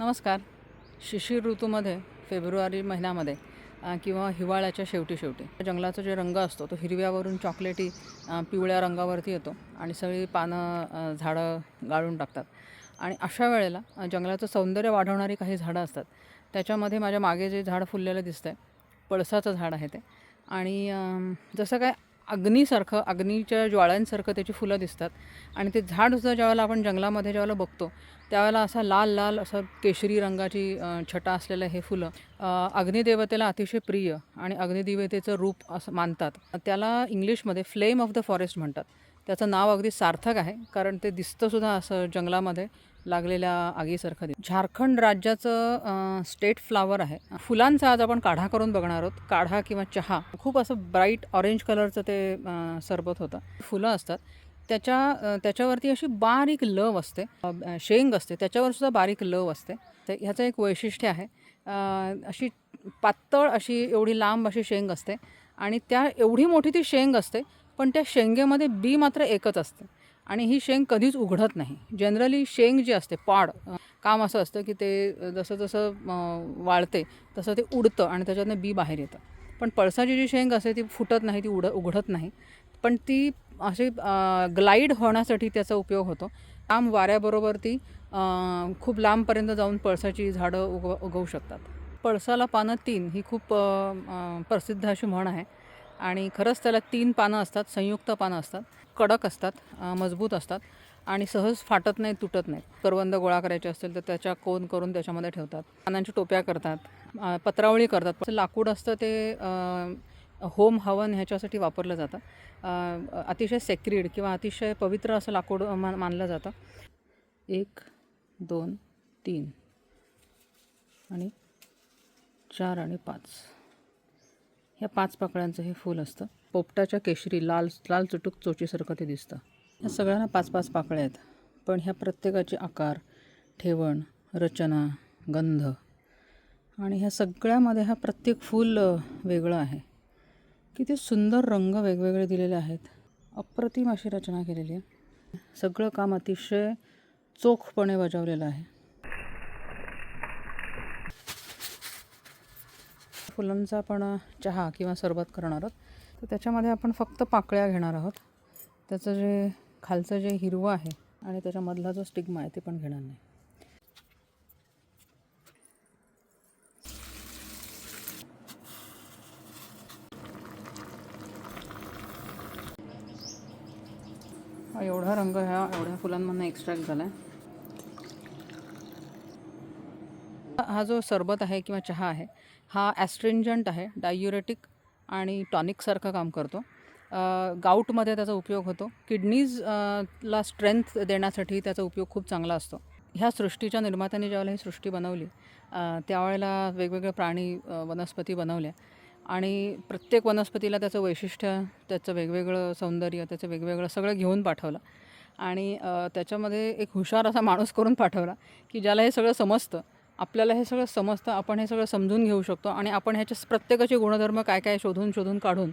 नमस्कार. शिशिर ऋतूमध्ये फेब्रुवारी महिन्यामध्ये किंवा हिवाळ्याच्या शेवटी शेवटी जंगलाचा जे रंग असतो तो हिरव्यावरून चॉकलेटी पिवळ्या रंगावरती येतो आणि सगळी पानं झाडं गाळून टाकतात. आणि अशा वेळेला जंगलाचं सौंदर्य वाढवणारी काही झाडं असतात. त्याच्यामध्ये माझ्या मागे जे झाड फुललेलं दिसतंय पळसाचं झाड आहे ते. आणि जसं काय अग्नीसारखं अग्नीच्या ज्वाळ्यांसारखं त्याची फुलं दिसतात. आणि ते झाड सुद्धा ज्यावेळेला आपण जंगलामध्ये ज्यावेळेला बघतो त्यावेळेला असा लाल लाल असं केशरी रंगाची छटा असलेलं हे फुलं अग्निदेवतेला अतिशय प्रिय आणि अग्निदेवतेचं रूप असं मानतात. त्याला इंग्लिशमध्ये फ्लेम ऑफ द फॉरेस्ट म्हणतात. त्याचं नाव अगदी सार्थक आहे कारण ते दिसतंसुद्धा असं जंगलामध्ये. लागलेल्या आगीसारखं दिसतं झारखंड राज्याचं स्टेट फ्लावर आहे. फुलांचा आज आपण काढा करून बघणार आहोत. काढा किंवा चहा खूप असं ब्राईट ऑरेंज कलरचं ते सरबत होतं. फुलं असतात. त्याच्या त्याच्यावरती अशी बारीक लव असते. शेंग असते. त्याच्यावर सुद्धा बारीक लव असते. तर ह्याचं एक वैशिष्ट्य आहे. अशी पातळ अशी एवढी लांब अशी शेंग असते. आणि त्या एवढी मोठी ती शेंग असते पण त्या शेंगेमध्ये बी मात्र एकच असते. आणि ही शेंग कधीच उघडत नाही. जनरली शेंग जी असते पाड काम असं असतं की ते जसं जसं वाळते तसं ते उडतं आणि त्याच्यातनं बी बाहेर येतं. पण पळसाची जी शेंग असते ती फुटत नाही ती उड उघडत नाही. पण ती अशी ग्लाईड होण्यासाठी त्याचा उपयोग होतो. लांब वाऱ्याबरोबर ती खूप लांबपर्यंत जाऊन पळसाची झाडं उगव उगवू शकतात. पळसाला पानं तीन ही खूप प्रसिद्ध अशी म्हण आहे. आणि खरंच त्याला तीन पानं असतात संयुक्त पानं असतात. कडक असतात मजबूत असतात आणि सहज फाटत नाही तुटत नाही करवंद गोळा करायचे असतील तर त्याच्या कोन करून त्याच्यामध्ये ठेवतात. पानांच्या टोप्या करतात पत्रावळी करतात. लाकूड असतं ते होम हवन ह्याच्यासाठी वापरलं जातं. अतिशय सेक्रीड किंवा अतिशय पवित्र असं लाकूड मान मानलं जातं. एक दोन तीन आणि चार आणि पाच. ह्या पाच पाकळ्यांचं हे फूल असतं. पोपटाच्या केशरी लाल लाल चुटूक चोचीसारखं ते दिसतं. ह्या सगळ्यांना पाच पाच पाकळ्या आहेत. पण ह्या प्रत्येकाचे आकार ठेवण रचना गंध आणि ह्या सगळ्यामध्ये हा प्रत्येक फूल वेगळं आहे. किती सुंदर रंग वेगवेगळे दिलेले आहेत. अप्रतिम अशी रचना केलेली आहे. सगळं काम अतिशय चोखपणे बजावलेलं आहे. फुलांचा आपण चहा किंवा सरबत करणार आहोत. तर त्याच्यामध्ये आपण फक्त पाकळ्या घेणार आहोत. त्याचं जे खालचं जे हिरवं आहे आणि त्याच्यामधला जो स्टिग्मा आहे ते पण घेणार नाही. एवढा रंग ह्या एवढ्या फुलांमधनं एक्स्ट्रॅक्ट झाला आहे हा जो सरबत आहे किंवा चहा आहे हा ॲस्ट्रिंजंट आहे डायुरेटिक आणि टॉनिकसारखं काम करतो. गाऊटमध्ये त्याचा उपयोग होतो. किडनीज ला स्ट्रेंथ देण्यासाठी त्याचा उपयोग खूप चांगला असतो. ह्या सृष्टीच्या निर्मात्याने ज्यावेळेला ही सृष्टी बनवली त्यावेळेला वेगवेगळे प्राणी वनस्पती बनवल्या आणि प्रत्येक वनस्पतीला त्याचं वैशिष्ट्य त्याचं वेगवेगळं सौंदर्य त्याचं वेगवेगळं सगळं घेऊन पाठवलं आणि त्याच्यामध्ये एक हुशार असा माणूस करून पाठवला की ज्याला हे सगळं समजतं. आपल्याला हे सगळं समजतं आपण हे सगळं समजून घेऊ शकतो आणि आपण ह्याच्या प्रत्येकाचे गुणधर्म काय काय शोधून शोधून काढून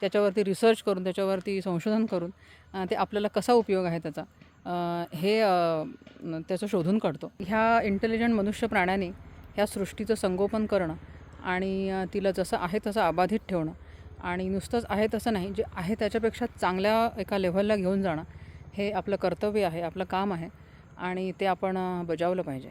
त्याच्यावरती रिसर्च करून त्याच्यावरती संशोधन करून ते आपल्याला कसा उपयोग आहे त्याचा हे त्याचं शोधून काढतो. ह्या इंटेलिजंट मनुष्य प्राण्याने ह्या सृष्टीचं संगोपन करणं आणि तिला जसं आहे तसं अबाधित ठेवणं आणि नुसतंच आहे तसं नाही जे आहे त्याच्यापेक्षा चांगल्या एका लेव्हलला घेऊन जाणं हे आपलं कर्तव्य आहे आपलं काम आहे आणि ते आपण बजावलं पाहिजे.